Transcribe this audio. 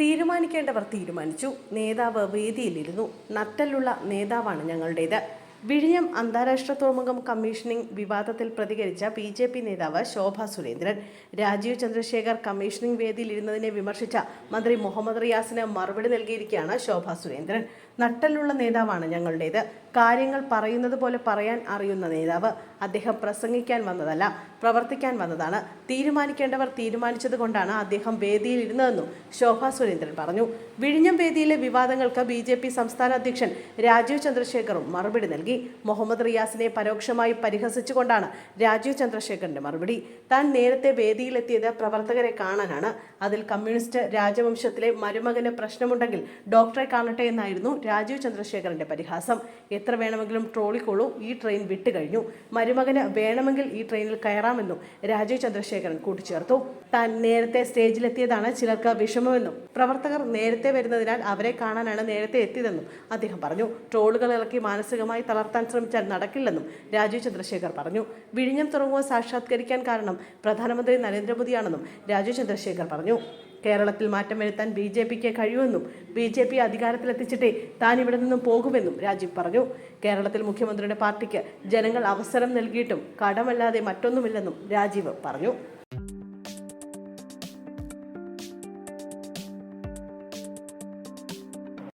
തീരുമാനിക്കേണ്ടവർ തീരുമാനിച്ചു. നേതാവ് വേദിയിലിരുന്നു. നട്ടലുള്ള നേതാവാണ് ഞങ്ങളുടേത്. വിഴിഞ്ഞം അന്താരാഷ്ട്ര തുറമുഖം കമ്മീഷനിംഗ് വിവാദത്തിൽ പ്രതികരിച്ച ബി ജെ പി നേതാവ് ശോഭ സുരേന്ദ്രൻ. രാജീവ് ചന്ദ്രശേഖർ കമ്മീഷനിംഗ് വേദിയിൽ ഇരുന്നതിനെ വിമർശിച്ച മന്ത്രി മുഹമ്മദ് റിയാസിന് മറുപടി നൽകിയിരിക്കുകയാണ് ശോഭ സുരേന്ദ്രൻ. നട്ടലുള്ള നേതാവാണ് ഞങ്ങളുടേത്. കാര്യങ്ങൾ പറയുന്നത് പോലെ പറയാൻ അറിയുന്ന നേതാവ്. അദ്ദേഹം പ്രസംഗിക്കാൻ വന്നതല്ല പ്രവർത്തിക്കാൻ വന്നതാണ്. തീരുമാനിക്കേണ്ടവർ തീരുമാനിച്ചത് കൊണ്ടാണ് അദ്ദേഹം വേദിയിൽ ഇരുന്നതെന്നും ശോഭ സുരേന്ദ്രൻ പറഞ്ഞു. വിഴിഞ്ഞം വേദിയിലെ വിവാദങ്ങൾക്ക് ബി സംസ്ഥാന അധ്യക്ഷൻ രാജീവ് ചന്ദ്രശേഖറും മറുപടി നൽകി. മുഹമ്മദ് റിയാസിനെ പരോക്ഷമായി പരിഹസിച്ചുകൊണ്ടാണ് രാജീവ് ചന്ദ്രശേഖരന്റെ മറുപടി. താൻ നേരത്തെ വേദിയിലെത്തിയത് പ്രവർത്തകരെ കാണാനാണ്. അതിൽ കമ്മ്യൂണിസ്റ്റ് രാജവംശത്തിലെ മരുമകന് പ്രശ്നമുണ്ടെങ്കിൽ ഡോക്ടറെ കാണട്ടെ എന്നായിരുന്നു രാജീവ് ചന്ദ്രശേഖരന്റെ പരിഹാസം. എത്ര വേണമെങ്കിലും ട്രോളിക്കോളൂ ഈ ട്രെയിൻ വിട്ടുകഴിഞ്ഞു. മരുമകന് വേണമെങ്കിൽ ഈ ട്രെയിനിൽ കയറാമെന്നും രാജീവ് ചന്ദ്രശേഖരൻ കൂട്ടിച്ചേർത്തു. താൻ നേരത്തെ സ്റ്റേജിലെത്തിയതാണ് ചിലർക്ക് വിഷമമെന്നും പ്രവർത്തകർ നേരത്തെ വരുന്നതിനാൽ അവരെ കാണാനാണ് നേരത്തെ എത്തിയതെന്നും അദ്ദേഹം പറഞ്ഞു. ട്രോളുകൾ ഇറക്കി മാനസികമായി തളർത്താൻ ശ്രമിച്ചാൽ നടക്കില്ലെന്നും രാജീവ് ചന്ദ്രശേഖർ പറഞ്ഞു. വിഴിഞ്ഞം തുറമുഖം സാക്ഷാത്കരിക്കാൻ കാരണം പ്രധാനമന്ത്രി നരേന്ദ്രമോദിയാണെന്നും രാജീവ് ചന്ദ്രശേഖർ പറഞ്ഞു. കേരളത്തിൽ മാറ്റം വരുത്താൻ ബി ജെ പിക്ക് കഴിയുമെന്നും ബി ജെ പി അധികാരത്തിലെത്തിച്ചിട്ടേ താൻ ഇവിടെ നിന്നും പോകുമെന്നും രാജീവ് പറഞ്ഞു. കേരളത്തിൽ മുഖ്യമന്ത്രിയുടെ പാർട്ടിക്ക് ജനങ്ങൾ അവസരം നൽകിയിട്ടും കടമല്ലാതെ മറ്റൊന്നുമില്ലെന്നും രാജീവ് പറഞ്ഞു.